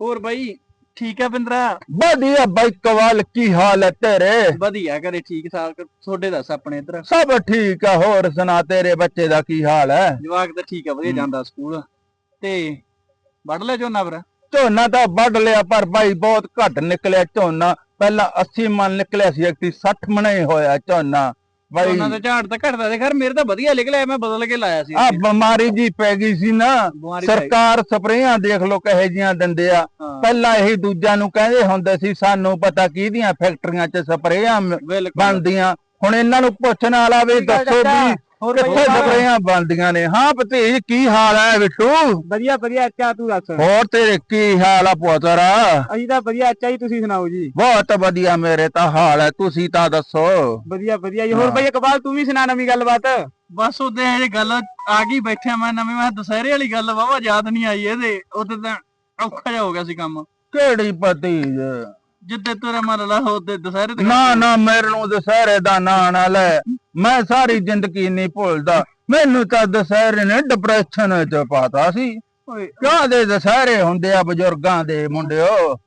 ਹੋਰ ਬਾਈ ਠੀਕ ਆ ਬਿੰਦਰਾ? ਵਧੀਆ ਬਾਈ ਕਵਾਲ ਕੀ ਹਾਲ ਹੈ ਤੇਰੇ? ਵਧੀਆ ਘਰੇ ਠੀਕ ਠਾਕ ਤੁਹਾਡੇ ਦੱਸ ਆਪਣੇ ਇੱਧਰ? ਸਭ ਠੀਕ ਆ ਹੋਰ ਸੁਣਾ ਤੇਰੇ ਬੱਚੇ ਦਾ ਕੀ ਹਾਲ ਹੈ? ਜਵਾਕ ਤਾਂ ਠੀਕ ਆ ਵਧੀਆ ਜਾਂਦਾ ਸਕੂਲ। ਤੇ ਵੱਢ ਲਿਆ ਝੋਨਾ ਫਿਰ? ਝੋਨਾ ਤਾਂ ਵੱਢ ਲਿਆ ਪਰ ਬਾਈ ਬਹੁਤ ਘੱਟ ਨਿਕਲਿਆ ਝੋਨਾ। ਪਹਿਲਾਂ 80 ਮਣ ਨਿਕਲਿਆ ਸੀ ਇੱਕ 60 ਮਣ ਹੀ ਹੋਇਆ ਝੋਨਾ। ਬਾਈ। ਝੋਨਾ ਦਾ ਝਾੜ ਤਾਂ ਘਟਦਾ ਦੇ ਖਰ ਮੇਰੇ ਤਾਂ ਵਧੀਆ ਨਿਕਲਿਆ ਮੈਂ ਬਦਲ ਕੇ ਲਾਇਆ ਸੀ। ਆ ਬਿਮਾਰੀ ਜੀ ਪੈ ਗਈ ਸੀ ਨਾ। ਸਰਕਾਰ ਸਪਰੇਆਂ ਦੇਖ ਲੋ ਕਹੇ ਜੀਆਂ ਦਿੰਦੇ ਆ। ਪਹਿਲਾਂ ਇਹੀ ਦੂਜਿਆਂ ਨੂੰ ਕਹਿੰਦੇ ਹੁੰਦੇ ਸੀ ਸਾਨੂੰ ਪਤਾ ਕਿਹਦੀਆਂ ਫੈਕਟਰੀਆਂ 'ਚ ਸਪਰੇਆਂ ਬਣਦੀਆਂ। ਹੁਣ ਇਹਨਾਂ ਨੂੰ ਪੁੱਛਣ ਵਾਲਾ ਵੀ ਦੱਸੋ ਵੀ ਹੋਰ ਕਿੱਥੇ ਸਪਰੇਆਂ ਬਣਦੀਆਂ ਨੇ? ਹਾਂ ਭਤੀਜ ਕੀ ਹਾਲ ਹੈ ਬਿੱਟੂ ਵਧੀਆ ਵਧੀਆ ਅੱਛਾ ਤੂੰ ਦੱਸ। ਹੋਰ ਤੇਰੇ ਕੀ ਹਾਲ ਆ ਪੁੱਤਰਾ? ਅਸੀਂ ਤਾਂ ਵਧੀਆ ਅੱਛਾ ਜੀ ਤੁਸੀਂ ਸੁਣਾਓ ਜੀ? ਬਹੁਤ ਵਧੀਆ ਮੇਰੇ ਤਾਂ ਹਾਲ ਹੈ ਤੁਸੀਂ ਤਾਂ ਦੱਸੋ। ਵਧੀਆ ਵਧੀਆ ਜੀ ਹੋਰ ਬਈ ਇਕਬਾਲ ਤੂੰ ਵੀ ਸੁਣਾ ਨਵੀਂ ਗੱਲਬਾਤ? ਬਸ ਉਹਦੇ ਇਹ ਗੱਲ ਆ ਗਈ ਬੈਠਿਆ ਮੈਂ ਨਵੇਂ ਮੈਂ ਦੁਸਹਿਰੇ ਵਾਲੀ ਗੱਲ ਵਾਵਾ ਯਾਦ ਨਹੀਂ ਆਈ ਇਹਦੇ ਉਹਦੇ ਤਾਂ ਔਖਾ ਜਿਹਾ ਹੋ ਗਿਆ ਸੀ ਕੰਮ। ਕਿਹੜੀ ਭਤੀਜ? ਜਿੱਦੇ ਤੇਰਾ ਮਨ ਲਾ ਉਹਦੇ ਦੁਸਹਿਰੇ ਤੇ ਨਾ ਨਾ ਮੇਰੇ ਨੂੰ ਦੁਸਹਿਰੇ ਦਾ ਨਾਂ ਨਾ ਲੈ। ਮੈਂ ਸਾਰੀ ਜ਼ਿੰਦਗੀ ਨਹੀਂ ਭੁੱਲਦਾ। ਮੈਨੂੰ ਤਾਂ ਦੁਸਹਿਰੇ ਨੇ ਡਿਪਰੈਸ਼ਨ ਚ ਪਾਤਾ ਸੀ। ਓਏ ਕਾਹਦੇ ਦੁਸਹਿਰੇ ਹੁੰਦੇ ਆ ਬਜ਼ੁਰਗਾਂ ਦੇ ਮੁੰਡਿਓ?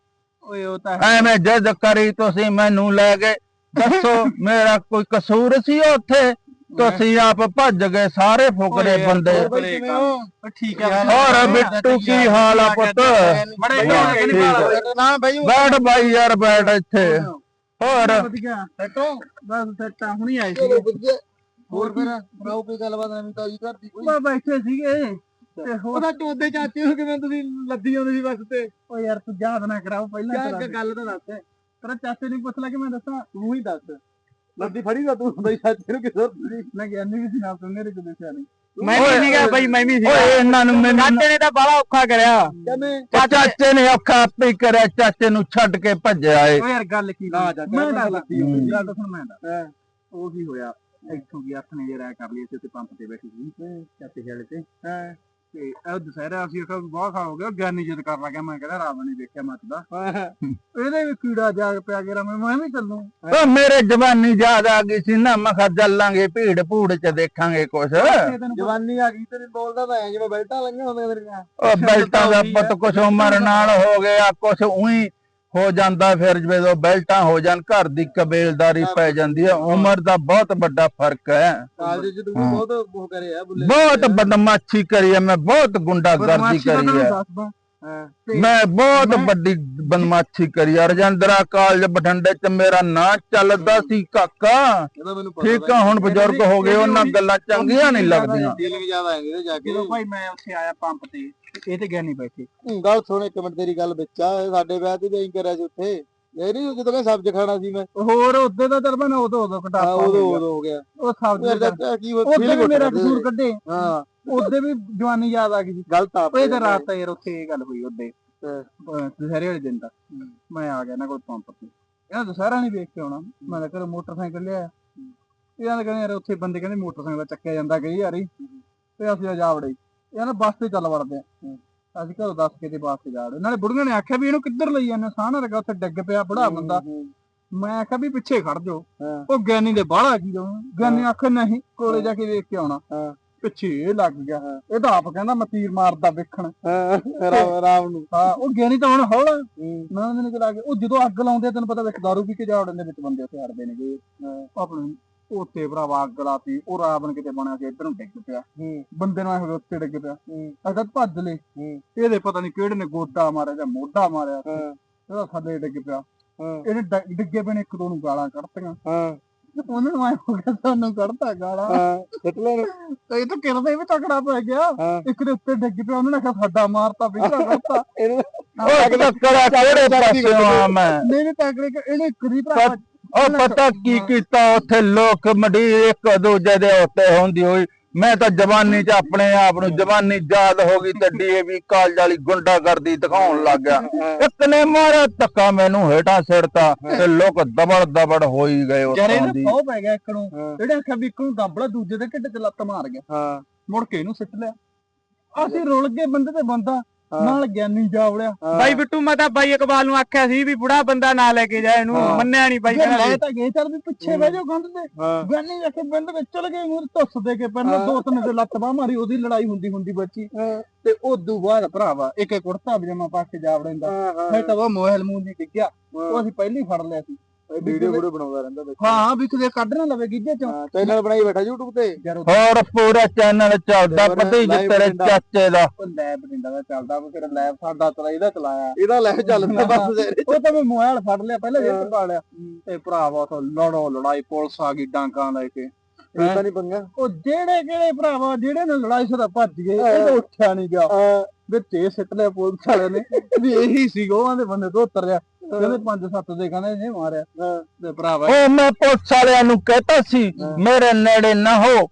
ਓਏ ਉਹ ਤਾਂ ਐਵੇਂ ਜਿੱਦ ਕਰੀ ਤੁਸੀਂ ਮੈਨੂੰ ਲੈ ਗਏ। ਦੱਸੋ ਮੇਰਾ ਕੋਈ ਕਸੂਰ ਸੀ ਉੱਥੇ? ਤੁਸੀਂ ਆਪ ਭੱਜ ਗਏ ਸਾਰੇ ਫੁਕਰੇ ਬੰਦੇ। ਠੀਕ ਆ। ਹੋਰ ਬਿੱਟੂ ਕੀ ਹਾਲ ਆ ਪੁੱਤ। ਨਾ ਬੈਠ ਬਾਈ ਯਾਰ ਬੈਠ ਇੱਥੇ। ਹੋਰ ਵਧੀਆ ਸੈਟੋ ਬਸ ਸੈਟਾਂ ਹੁਣੀ ਆਏ ਸੀ ਹੋਰ ਫਿਰ ਭਰਾਓ ਕੋਈ ਗੱਲਬਾਤ ਨਵੀਂ ਤਾਜੀ ਘਰ ਦੀ ਕੋਈ ਬਾ ਬੈਠੇ ਸੀਗੇ। ਤੇ ਹੋਰ? ਉਹਦਾ ਚੋਦੇ ਚਾਚੇ ਹੋ ਕਿਵੇਂ ਤੁਸੀਂ ਲੱਦੀ ਆਉਂਦੇ ਸੀ ਬਸ ਤੇ? ਓ ਯਾਰ ਤੂੰ ਯਾਦ ਨਾ ਕਰਾਓ ਪਹਿਲਾਂ ਗੱਲ ਤਾਂ ਦੱਸ। ਤੇਰਾ ਚਾਚੇ ਨੂੰ ਪੁੱਛ ਲੈ ਕਿ ਮੈਂ ਦੱਸਾਂ ਤੂੰ ਹੀ ਦੱਸ। ਲੱਦੀ ਫੜੀ ਦਾ ਤੂੰ ਬਈ ਚਾਚੇ ਨੂੰ ਕਿਸਰ ਮੈਂ ਗਿਆਨੀ ਵੀ ਸੁਣਾ ਤੂੰ ਮੇਰੇ ਕੋਲ ਨਹੀਂ। ਮੈਂ ਵੀ ਸੀਗਾ ਬਈ, ਮੈਂ ਵੀ ਓਏ ਇਹਨਾਂ ਨੂੰ ਮੈਨੂੰ ਚਾਚੇ ਨੇ ਤਾਂ ਬਾਲਾ ਔਖਾ ਕਰਿਆ। ਕਹਿੰਦੇ ਚਾਚੇ ਨੇ ਔਖਾ ਆਪੇ ਕਰਿਆ ਚਾਚੇ ਨੂੰ ਛੱਡ ਕੇ ਭੱਜਿਆ ਏ। ਓ ਯਾਰ ਗੱਲ ਕੀ ਨਾ ਜਾ ਮੈਂ ਲੱਦੀ ਹੁੰਦੀ। ਗੱਲ ਤਾਂ ਸੁਣ ਮੈਂ ਹਾਂ। ਉਹ ਕੀ ਹੋਇਆ? ਇੱਥੋਂ ਦੀ ਅੱਠ ਨੇ ਜਿਹੜਾ ਕਰ ਲਈ ਸੀ ਤੇ ਪੰਪ ਤੇ ਬੈਠੀ ਸੀ। ਚਾਚੇ ਖੇਲੇ ਤੇ। ਹਾਂ? ਤੇ ਇਹ ਦੁਸਹਿਰਾ ਅਸੀਂ ਆਖਿਆ ਵੀ ਬਹੁਤ ਖਾ ਹੋ ਗਿਆ ਗਿਆਨੀ ਜਿੱਦ ਕਰਨ ਲੱਗਾ ਮੈਂ ਕਹਿੰਦਾ ਰਾਤ ਨਹੀਂ ਦੇਖਿਆ ਮੱਚਦਾ ਇਹਦੇ ਵੀ ਕੀੜਾ ਜਾਗ ਪਿਆ ਗਿਆ ਮੈਂ ਮੈਂ ਵੀ ਚੱਲੂ। ਓ ਮੇਰੇ ਜਵਾਨੀ ਯਾਦ ਆ ਗਈ ਸੀ ਨਾ ਮੈਂ ਕਿਹਾ ਚੱਲਾਂਗੇ ਭੀੜ ਭੂੜ ਚ ਦੇਖਾਂਗੇ ਕੁਛ। ਜਵਾਨੀ ਆ ਗਈ ਤੇਰੇ ਬੋਲਦਾ ਤਾਂ ਐ ਜਿਵੇਂ ਬੈਲਟਾਂ ਲੰਗੀਆਂ ਹੁੰਦੀਆਂ ਤੇਰੀਆਂ। ਉਹ ਬੈਲਟਾਂ ਦਾ ਪੁੱਤ ਕੁਛ ਉਮਰ ਨਾਲ ਹੋ ਗਿਆ ਕੁਛ ਉਹੀ ਹੋ ਜਾਂਦਾ ਫਿਰ ਜਦੋਂ ਬੈਲਟਾਂ ਹੋ ਜਾਣ ਘਰ ਦੀ ਕਬੀਲਦਾਰੀ ਪੈ ਜਾਂਦੀ ਹੈ ਉਮਰ ਦਾ ਬਹੁਤ ਵੱਡਾ ਫ਼ਰਕ ਹੈ। ਕਾਲਜ ਚ। ਬਹੁਤ ਉਹ ਕਰੇ ਆ ਬੁੱਲੇ ਬਹੁਤ ਬਦਮਾਸ਼ੀ ਕਰੀ ਹੈ ਮੈਂ ਬਹੁਤ ਗੁੰਡਾਗਰਦੀ ਕਰੀ ਹੈ। ਮੈਂ ਬਹੁਤ ਵੱਡੀ ਬਦਮਾਸ਼ੀ ਕਰੀ ਹੈ। ਰਜਿੰਦਰਾ ਕਾਲਜ ਬਠਿੰਡੇ ਚ ਮੇਰਾ ਨਾਂ ਚੱਲਦਾ ਸੀ ਕਾਕਾ। ਠੀਕ ਆ ਹੁਣ ਬਜ਼ੁਰਗ ਹੋ ਗਏ ਉਹਨਾਂ ਗੱਲਾਂ ਚੰਗੀਆਂ ਨਹੀਂ ਲੱਗਦੀਆਂ। ਫੀਲਿੰਗ ਜ਼ਿਆਦਾ ਆਉਂਦੀ ਤੇ ਜਾ ਕੇ ਭਾਈ ਮੈਂ ਉੱਥੇ ਆਇਆ ਪੰਪ ਤੇ ਇਹ ਤੇ ਗਿਆਨੀ ਬੈਠੇ। ਹੂੰ, ਗੱਲ ਸੁਣ ਇੱਕ ਮਿੰਟ ਤੇਰੀ ਗੱਲ ਵਿੱਚ ਆ ਇਹ ਸਾਡੇ ਵਿਆਹ ਤੇ ਵੀ ਐਂ ਕਰਿਆ ਸੀ ਉੱਥੇ। ਇਹ ਨਹੀਂ ਜਦੋਂ ਮੈਂ ਸਬਜ਼ ਖਾਣਾ ਸੀ ਮੈਂ। ਹੋਰ ਉਹਦੇ ਦਾ ਤਰਬਨ ਉਦੋਂ ਉਦੋਂ ਹਾਂ ਘਟਾਪਾ ਉਦੋਂ ਉਦੋਂ ਹੋ ਗਿਆ। ਉਹ ਸਬਜ਼ੀ ਯਾਰ ਦਾ। ਕੀ ਉਹ ਵੀ ਮੇਰਾ ਕਸੂਰ ਕੱਢੇ। ਹਾਂ। ਉਹਦੇ ਵੀ ਜਵਾਨੀ ਯਾਦ ਆ ਗਈ ਸੀ। ਗਲਤ ਆ ਇਹ ਤਾਂ ਰਾਤ ਤਾਂ ਯਾਰ ਉੱਥੇ ਇਹ ਗੱਲ ਹੋਈ ਉਹਦੇ ਹਾਂ। ਦੁਸਹਿਰੇ ਵਾਲੇ ਦਿਨ ਦਾ। ਮੈਂ ਆ ਗਿਆ ਨਾ ਕੋਈ ਪੰਪ ਤੇ। ਇਹਨਾਂ ਦੁਸਹਿਰਾ ਨਹੀਂ ਵੇਖ ਕੇ ਆਉਣਾ। ਮੈਂ ਤਾਂ ਘਰੋਂ ਮੋਟਰਸਾਈਕਲ ਲਿਆ ਇਹਨਾਂ ਦੇ ਕਹਿੰਦੇ ਯਾਰ ਉੱਥੇ ਬੰਦੇ ਕਹਿੰਦੇ ਮੋਟਰਸਾਈਕਲ ਚੱਕਿਆ ਜਾਂਦਾ ਕਈ ਵਾਰੀ। ਤੇ ਅਸੀਂ ਜਾ ਵੜੇ ਇਹਨਾਂ ਨੇ ਬੱਸ ਤੇ ਚੱਲ ਵੜਦੇ ਆ। ਅਸੀਂ ਘਰੋਂ ਦੱਸ ਕੇ ਤੇ ਬੱਸ ਤੇ ਜਾ ਨਾਲੇ ਬੁੜੀਆਂ ਨੇ ਆਖਿਆ ਵੀ ਇਹਨੂੰ ਕਿੱਧਰ ਲਈ ਜਾਂਦੇ ਸਾਹ ਨਾ ਲੱਗਾ ਉੱਥੇ ਡਿੱਗ ਪਿਆ ਬੁੜਾ ਬੰਦਾ। ਮੈਂ ਆਖਿਆ ਵੀ ਪਿੱਛੇ ਖੜ ਜਾਓ। ਉਹ ਗਿਆਨੀ ਦੇ ਬਾਹਲਾ ਕੀ ਦੋ ਗਿਆਨੀ ਆਖਿਆ ਨਹੀਂ ਕੋਲੇ ਜਾ ਕੇ ਵੇਖ ਕੇ ਆਉਣਾ। ਪਿੱਛੇ ਇਹ ਲੱਗ ਗਿਆ। ਇਹ ਤਾਂ ਆਪ ਕਹਿੰਦਾ ਮੈਂ ਤੀਰ ਮਾਰਦਾ ਵੇਖਣ। ਰਾਮ ਨੂੰ। ਹਾਂ ਉਹ ਗਿਆਨੀ ਤਾਂ ਹੁਣ ਹੌਲਾ। ਮੈਂ ਉਹਦੇ ਚਲਾ ਕੇ ਉਹ ਜਦੋਂ ਅੱਗ ਲਾਉਂਦੇ ਤੈਨੂੰ ਪਤਾ ਵਿੱਚ ਦਾਰੂ ਪੀ ਕੇ ਜਾ ਵੜਦੇ ਵਿੱਚ ਬੰਦੇ ਉੱਥੇ ਹੜਦੇ ਨੇਗੇ। ਆਪਣੇ ਉੱਤੇ ਭਰਾਵਾ ਅੱਗ ਲਾਤੀ ਉਹ ਰਾਵਣ ਕਿਤੇ ਬਣਿਆ ਸੀ ਇੱਧਰ ਨੂੰ ਡਿੱਗ ਪਿਆ। ਹੂੰ, ਬੰਦੇ ਨੂੰ ਇਹੋ ਉੱਤੇ ਡਿੱਗ ਪਿਆ। ਹੂੰ, ਅਗਰ ਭੱਜ ਲੈ ਹੂੰ, ਇਹਦੇ ਪਤਾ ਨਹੀਂ ਕਿਹੜੇ ਨੇ ਗੋਡਾ ਮਾਰਿਆ ਜਾਂ ਮੋਢਾ ਮਾਰਿਆ। ਇਹਦਾ ਥੱਲੇ ਡਿੱਗ ਪਿਆ। ਇਹਨੇ ਡ- ਡਿੱਗੇ ਪਏ ਨੇ ਇੱਕ ਦੋ ਨੂੰ ਗਾਲਾਂ ਕੱਢਤੀਆਂ। ਹਾਂ, ਉਹਨਾਂ ਨੂੰ ਹੋ ਗਿਆ ਸਾਨੂੰ ਕੱਢਤਾ ਗਾਲਾਂ। ਹਾਂ, ਸਿੱਟ ਲੈ ਤੇ ਇਹ ਤਾਂ ਕਿਰਦਾ ਵੀ ਤਕੜਾ ਪੈ ਗਿਆ। ਹਾਂ। ਇੱਕ ਦੇ ਉੱਤੇ ਡਿੱਗ ਪਿਆ ਉਹਨੇ ਆਖਿਆ ਸਾਡਾ ਮਾਰਤਾ ਵਿਚਾ ਕਰਤਾ। ਇਹਨੂੰ ਉਹ ਟੱਕਰਾ ਕਿਹੜੇ ਪਾਸੇ ਆ ਮੈਂ ਨਹੀਂ ਨਹੀਂ ਤਕੜੇ ਕਿ ਇਹਨੇ ਕਰੀ ਭਰਾ ਉਹ ਪਤਾ ਕੀ ਕੀਤਾ? ਉੱਥੇ ਲੋਕ ਮੜੀ ਇੱਕ ਦੂਜੇ ਦੇ ਉੱਤੇ ਹੁੰਦੀ ਹੋਈ। ਮੈਂ ਤਾਂ ਜਵਾਨੀ 'ਚ ਆਪਣੇ ਆਪ ਨੂੰ ਜਵਾਨੀ ਯਾਦ ਹੋ ਗਈ ਤੇ ਡੀਏਵੀ ਕਾਲਜ ਵਾਲੀ ਗੁੰਡਾਗਰਦੀ ਦਿਖਾਉਣ ਲੱਗ ਗਿਆ। ਇੱਕ ਨੇ ਮਾਰਿਆ ਧੱਕਾ ਮੈਨੂੰ ਹੇਠਾਂ ਸਿਰਤਾ ਤੇ ਲੋਕ ਦਬੜ ਦਬੜ ਹੋਈ ਗਏ ਉੱਥੋਂ ਦੀ। ਖੋ ਪੈ ਗਿਆ ਇੱਕ ਨੂੰ। ਜਿਹੜੇ ਆਖਿਆ ਵੀ ਇੱਕ ਨੂੰ ਦੰਬਲਾ ਦੂਜੇ ਦੇ ਢਿੱਡ 'ਚ ਲੱਤ ਮਾਰ ਗਿਆ। ਹਾਂ। ਮੁੜ ਕੇ ਇਹਨੂੰ ਸਿੱਟ ਲਿਆ। ਅਸੀਂ ਰੁਲ ਗਏ ਬੰਦੇ ਤੇ ਬੰਦਾ। ਨਾਲ ਗਿਆਨੀ ਜਾਵੜਿਆ ਬਾਈ ਬਿੱਟੂ ਮੈਂ ਤਾਂ ਬਾਈ ਇਕਬਾਲ ਨੂੰ ਆਖਿਆ ਸੀ ਵੀ ਬੁੜਾ ਬੰਦਾ ਨਾ ਲੈ ਕੇ ਜਾ ਇਹਨੂੰ। ਮੰਨਿਆ ਨਹੀਂ ਬਾਈ ਜੇ ਕਹਿੰਦਾ ਲੈ ਤਾਂ ਗਏ ਚੱਲ ਵੀ ਪਿੱਛੇ ਬਹਿ ਜਾਓ ਗੰਢ ਤੇ। ਹਾਂ। ਗਿਆਨੀ ਜਾ ਕੇ ਪਿੰਡ ਵਿੱਚ ਚਲ ਗਏ ਮੂਰ ਧੁੱਸ ਦੇ ਕੇ ਪਹਿਲਾਂ। ਦੋ ਤਿੰਨ ਦੇ ਲੱਤ ਬਾਹ ਮਾਰੀ ਉਹਦੀ ਲੜਾਈ ਹੁੰਦੀ ਹੁੰਦੀ ਬੱਚੀ। ਤੇ ਉਦੋਂ ਬਾਅਦ ਭਰਾਵਾ ਇੱਕ ਇੱਕ ਕੁੜਤਾ ਪਜਾਮਾ ਪਾ ਕੇ ਜਾ ਵੜਿੰਦਾ। ਮੈਂ ਤਾਂ ਉਹ ਮੋਬਾਈਲ ਮੂੰਹ ਨਹੀਂ ਡਿੱਗਿਆ। ਉਹ ਅਸੀਂ ਪਹਿਲੀ ਫੜ ਲਿਆ ਸੀ। ਵੀਡੀਓ ਵੀਡੀਓ ਬਣਾਉਂਦਾ ਰਹਿੰਦਾ ਵਿੱਚ। ਹਾਂ ਵੀ ਕਿਤੇ ਕੱਢ ਨਾ ਲਵੇ ਗਿੱਜੇ ਚੋਂ। ਚੈਨਲ ਬਣਾਈ ਬੈਠਾ YouTube ਤੇ। ਹੋਰ ਪੂਰਾ ਚੈਨਲ ਚੱਲਦਾ ਪਤਾ ਹੀ ਤੇਰੇ। ਚਾਚੇ ਦਾ। ਲੈਬ ਬਠਿੰਡਾ ਦਾ ਚੱਲਦਾ ਉਹ ਫਿਰ ਲੈਬ ਸਾਡਾ ਚਲਾ ਇਹਦਾ ਚਲਾਇਆ। ਇਹਦਾ ਲੈ ਚੱਲਦਾ ਬਸ ਤੇਰੇ ਉਹ ਤਾਂ ਮੈਂ ਮੋਬਾਈਲ ਫੜ ਲਿਆ ਪਹਿਲਾਂ ਜੇ ਪਾ ਲਿਆ। ਤੇ ਭਰਾਵਾ ਤੋਂ ਲੜੋ ਲੜਾਈ ਪੁਲਿਸ ਆ ਗਈ ਡਾਂਕਾਂ ਲੈ ਕੇ। ਇਦਾਂ ਨਹੀਂ ਪੰਗਾ। ਉਹ ਜਿਹੜੇ ਕਿਹੜੇ ਭਰਾਵਾ ਜਿਹੜੇ ਨੇ ਲੜਾਈ ਸਦਾ ਭੱਜ ਗਏ ਇਹ ਤਾਂ ਉੱਠਿਆ ਨਹੀਂ ਗਿਆ ਵਿੱਚ ਇਹ ਸਿੱਟ ਲਿਆ ਪੁਲਿਸ ਵਾਲਿਆਂ ਨੇ ਵੀ ਇਹੀ ਸੀ ਗੋਹਾਂ ਦੇ ਬੰਦੇ ਤੋਂ ਉਤਰਿਆ ਕਹਿੰਦੇ ਪੰਜ ਸੱਤ ਦੇ ਕਹਿੰਦੇ ਇਹ ਮਾਰਿਆ। ਤੇ ਭਰਾਵਾ ਉਹ ਮੈਂ ਪੁਲਿਸ ਵਾਲਿਆਂ ਨੂੰ ਕਹਤਾ ਸੀ ਮੇਰੇ ਨੇੜੇ ਨਾ ਹੋ।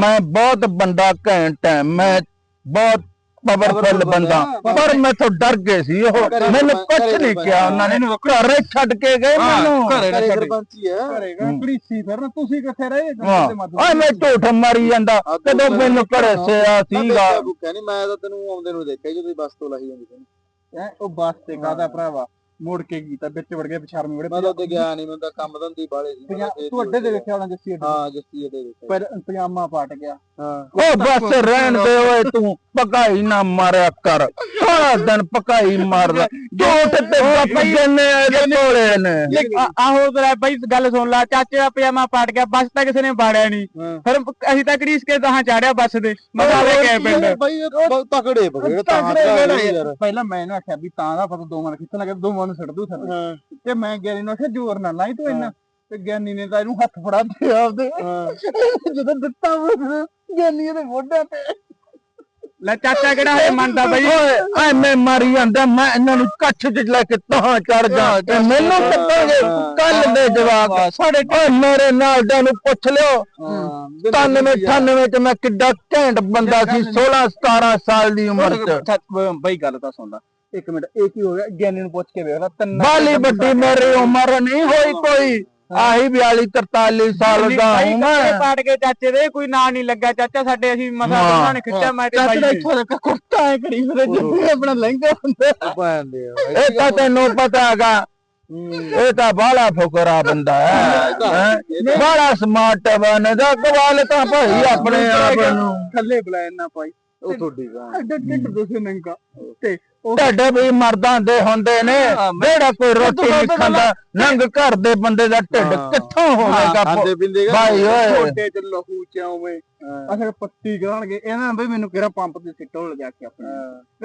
ਮੈਂ ਬਹੁਤ ਬੰਦਾ ਘੈਂਟ ਹੈ ਮੈਂ ਬਹੁਤ ਪਾਵਰਫੁਲ ਬੰਦਾ। ਪਰ ਮੈਥੋਂ ਡਰ ਗਏ ਸੀ ਉਹ। ਮੈਨੂੰ ਕੁਝ ਨਹੀਂ। ਕਿਹਾ ਉਹਨਾਂ ਨੇ। ਘਰੇ ਛੱਡ ਕੇ ਗਏ ਮੈਨੂੰ। ਘਰੇ ਸਰਪੰਚੀ ਹੈ। ਕਰੇਗਾ ਘੜੀਸੀ ਫਿਰ ਤੁਸੀਂ ਕਿੱਥੇ ਰਹੇ? ਹਾਂ। ਓਏ ਮੈਂ ਝੂਠ ਮਾਰੀ ਜਾਂਦਾ। ਕਦੋਂ ਮੈਨੂੰ ਘਰੇ ਸਿਆ ਸੀਗਾ? ਕਹਿੰਦੀ ਮੈਂ ਤਾਂ ਤੈਨੂੰ ਆਉਂਦੇ ਨੂੰ ਦੇਖਿਆ ਜਦੋਂ ਬੱਸ ਤੋਂ ਲਾਹੀ ਜਾਂਦੀ ਸੀ। ਹੈਂ, ਉਹ ਬੱਸ ਤੇ ਕਾਦਾ ਭਰਾਵਾ? ਮੁੜ ਕੇ ਕੀਤਾ ਵਿੱਚ ਵੜ ਗਿਆ ਪਛਾਰਮੀ ਵੜੇ ਮੈਂ ਤਾਂ ਉੱਤੇ ਗਿਆ ਨਹੀਂ ਮੈਨੂੰ ਤਾਂ ਕੰਮ ਧੰਦੀ ਬਾਲੇ ਸੀ। ਮੈਂ ਤਾਂ ਖੇਤ ਤੂੰ ਅੱਡੇ ਦੇ ਵੇਖਿਆ ਹੋਣਾ ਜੱਸੀ ਅੱਡੇ ਹਾਂ ਜੱਸੀ ਅੱਡੇ ਦੇਖਿਆ ਪਰ ਪਜਾਮਾ ਪਾਟ ਗਿਆ। ਹਾਂ। ਉਹ ਬਸ ਰਹਿਣ ਦੇ ਓਏ ਤੂੰ ਪਕਾਈ ਨਾ ਮਾਰਿਆ ਕਰ। ਸਾਰਾ ਦਿਨ ਪਕਾਈ ਮਾਰਦਾ। ਝੂਠ ਤੇ ਗੱਪ ਜੰਨੇ ਇਹਦੇ ਕੋਲੇ ਨੇ। ਆ- ਆਹੋ ਤੇਰਾ ਬਾਈ ਗੱਲ ਸੁਣ ਲਾ ਚਾਚੇ ਦਾ ਪਜਾਮਾ ਪਾਟ ਗਿਆ ਬੱਸ ਤਾਂ ਕਿਸੇ ਨੇ ਬਾੜਿਆ ਨਹੀਂ ਹਾਂ। ਫਿਰ ਅਸੀਂ ਤਾਂ ਘੜੀਸ ਕੇ ਦਹਾਂ ਚਾੜਿਆ ਬੱਸ ਦੇ। ਮਜ਼ਾ ਲੈ ਕੇ ਆਏ ਪਿੰਡ। ਬਾਈ ਇਹ ਬਹੁਤ ਤਕੜੇ ਬਗੜੇ ਤਾਂ ਯਾਰ। ਪਹਿਲਾਂ ਮੈਂ ਇਹਨੂੰ ਆਖਿਆ ਵੀ ਤਾਂ ਦਾ ਪਤਾ ਦੋ ਮਨ ਖਿੱਚਣ ਲੱਗੇ ਦੋ ਮਨ ਛੱਡ ਦੂ ਥੱਲੇ। ਹਾਂ। ਤੇ ਮੈਂ ਗਿਆਨੀ ਨੂੰ ਆਖਿਆ ਜ਼ੋਰ ਨਾ ਲਾਈ ਤੂੰ ਇੰਨਾ। ਤੇ ਗਿਆਨੀ ਨੇ ਤਾਂ ਇਹਨੂੰ ਹੱਥ ਫੜਾ ਦੇ ਆਪਦੇ। ਹਾਂ। ਜਦੋਂ ਦਿੱਤਾ ਗਿਆਨੀ ਦੇ ਮੋਢਿਆਂ ਤੇ। ਲੈ ਚਾਚਾ ਕਿਹੜਾ ਹਜੇ ਮੰਨਦਾ ਬਾਈ? ਓਏ। ਐਵੇਂ ਮਾਰੀ ਜਾਂਦਾ ਮੈਂ ਇਹਨਾਂ ਨੂੰ ਕੱਛ ਚ ਲੈ ਕੇ ਤਾਂ ਚੜ ਜਾ। ਤੇ ਮੈਨੂੰ ਕੱਟੋਗੇ ਕੱਲ ਦੇ ਜਵਾਬ ਸਾਡੇ ਓਏ ਮੇਰੇ ਨਾਲ ਦਾ ਨੂੰ ਪੁੱਛ ਲਿਓ। ਹਾਂ 97 98 ਚ ਮੈਂ ਕਿੱਡਾ ਘੈਂਟ ਬੰਦਾ ਸੀ 16 17 ਸਾਲ ਦੀ ਉਮਰ ਚ। ਬਈ ਗੱਲ ਤਾਂ ਸੁਣਦਾ ਇੱਕ ਮਿੰਟ ਇਹ ਕੀ ਹੋ ਗਿਆ? ਗਿਆਨੀ ਨੂੰ ਪੁੱਛ ਕੇ ਵੇਖ ਲੈ ਤਿੰਨ ਬਾਲੀ ਵੱਡੀ ਮੇਰੀ ਉਮਰ ਨਹੀਂ ਹੋਈ ਕੋਈ। ਆਹੀ 42 43 ਸਾਲ ਦਾ ਹੂੰ ਮੈਂ ਪਾਟ ਕੇ ਚਾਚੇ ਦੇ ਕੋਈ ਨਾਂ ਨਹੀਂ ਲੱਗਾ। ਚਾਚਾ ਸਾਡੇ ਅਸੀਂ ਮਸਾ ਉਹਨਾਂ ਨੇ ਖਿੱਚਿਆ ਮੈਂ ਤੇ ਚਾਚਾ। ਇੱਥੋਂ ਦਾ ਕੁੱਤਾ ਹੈ ਕਰੀ ਫਿਰ ਜਿੱਥੇ ਆਪਣਾ ਲਹਿੰਗਾ ਹੁੰਦਾ ਇਹ ਤਾਂ ਤੈਨੂੰ ਪਤਾ ਹੈਗਾ। ਇਹ ਤਾਂ ਬਾਲਾ ਫੁਕਰਾ ਬੰਦਾ ਹੈ? ਬਾਲਾ ਸਮਾਰਟ ਬਣਦਾ। ਕਵਾਲ ਤਾਂ ਭਾਈ ਆਪਣੇ ਆਪ ਨੂੰ। ਥੱਲੇ ਬਲੈਨ ਨਾ ਪਾਈ ਉਹ ਤੁਹਾਡੀ ਗੱਲ ਐਡਾ ਟਿੱਟ ਦੋਸੇ ਨੰਗਾ। ਤੇ ਢੱਡ ਵੀ ਮਰਦਾਂ ਦੇ ਹੁੰਦੇ ਨੇ ਜਿਹੜਾ ਕੋਈ ਰੋਟੀ ਨਹੀਂ ਖਾਂਦਾ ਨੰਗ ਘਰ ਦੇ ਬੰਦੇ ਦਾ ਢਿੱਡ। ਕਿੱਥੋਂ ਹੋਵੇਗਾ? ਭਾਈ ਓਏ। ਛੋਟੇ ਚ ਲਹੂ ਚਾਵੇਂ ਅਸਲ ਪੱਤੀ ਕਰਾਣਗੇ ਇਹਨਾਂ ਬਈ ਮੈਨੂੰ ਕਿਹੜਾ ਪੰਪ ਤੇ ਸਿੱਟੋ ਲਿਜਾ ਕੇ ਆਪਣੇ।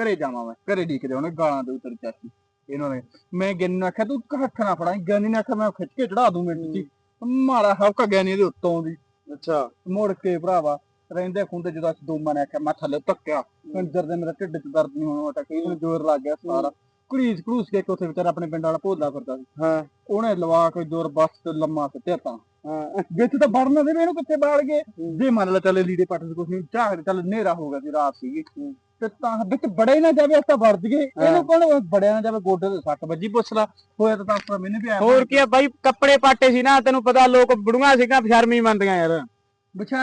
ਘਰੇ ਜਾਵਾਂ ਮੈਂ। ਘਰੇ ਢੀਕਦੇ ਉਹਨੇ ਗਾਲਾਂ ਦੇ ਉਤਰ ਚਾਚੀ ਇਹਨਾਂ ਨੇ ਮੈਂ ਗਿੰਨ ਨੂੰ ਆਖਿਆ ਤੂੰ ਹੱਥ ਨਾ ਫੜਾਈ। ਗਿੰਨੀ ਨੇ ਆਖਿਆ ਮੈਂ ਖਿੱਚ ਕੇ ਚੜਾ ਦੂੰ ਮਿੰਟ ਚ। ਮਾਰਾ ਹਲਕਾ ਗਿਆਨੀ ਇਹਦੇ ਉੱਤੋਂ ਦੀ। ਅੱਛਾ। ਮੁੜ ਕੇ ਭਰਾਵਾ ਰਹਿੰਦੇ ਖੁੰਦੇ ਜਦੋਂ ਅਸੀਂ ਦੋਮਾਂ ਨੇ ਆਖਿਆ ਮੈਂ ਥੱਲੇ ਧੱਕਿਆ ਕੰਜਰ ਦੇ ਮੇਰੇ ਢਿੱਡ 'ਚ ਦਰਦ ਨਹੀਂ ਹੋਣਾ ਟੱਕੀ ਮੈਨੂੰ ਜ਼ੋਰ ਲੱਗ ਗਿਆ ਸਾਰਾ। ਘੜੀਸ ਘੜੂਸ ਕੇ ਉੱਥੇ ਵਿਚਾਰਾ ਆਪਣੇ ਪਿੰਡ ਵਾਲਾ ਭੋਲਾ ਫਿਰਦਾ ਸੀ। ਹਾਂ। ਉਹਨੇ ਲਵਾ ਕੇ ਜ਼ੋਰ ਬੱਸ ਤੇ ਲੰਮਾ ਸਿੱਟਿਆ ਤਾਂ। ਹਾਂ। ਵਿੱਚ ਤਾਂ ਵੜਨਾ ਦੇ ਇਹਨੂੰ ਕਿੱਥੇ ਬਾੜ ਗਏ? ਜੇ ਮੰਨ ਲਾ ਚੱਲੇ ਲੀੜੇ ਪੱਟ ਦੇ ਕੁਛ ਨਹੀਂ ਝਾੜ ਚੱਲ ਹਨੇਰਾ ਹੋ ਗਿਆ ਸੀ ਰਾਤ ਸੀਗੀ। ਤੇ ਤਾਂ ਵਿੱਚ ਬੜੇ ਨਾ ਜਾਵੇ ਅਸਾਂ ਵੜ ਜਗੇ ਇਹਨੂੰ ਕੋਣ ਬੜਿਆ ਨਾ ਜਾਵੇ ਗੋਡੇ ਤੇ ਸੱਟ ਵੱਜੀ ਪੁੱਛ ਲਾ। ਹੋਇਆ ਤਾਂ ਤਾਂ ਮੈਨੂੰ ਵੀ ਆਇਆ ਹੋਰ ਕੀ। ਆ ਬਾਈ ਕੱਪੜੇ ਪਾਟੇ ਸੀ ਨਾ ਤੈਨੂੰ ਪਤਾ ਲੋਕ ਬੁੜੀਆਂ ਸੀਗਾ ਸ਼ਰਮੀ ਮੰਨਦੀਆਂ ਯਾਰ। ਵਿਚਾਰ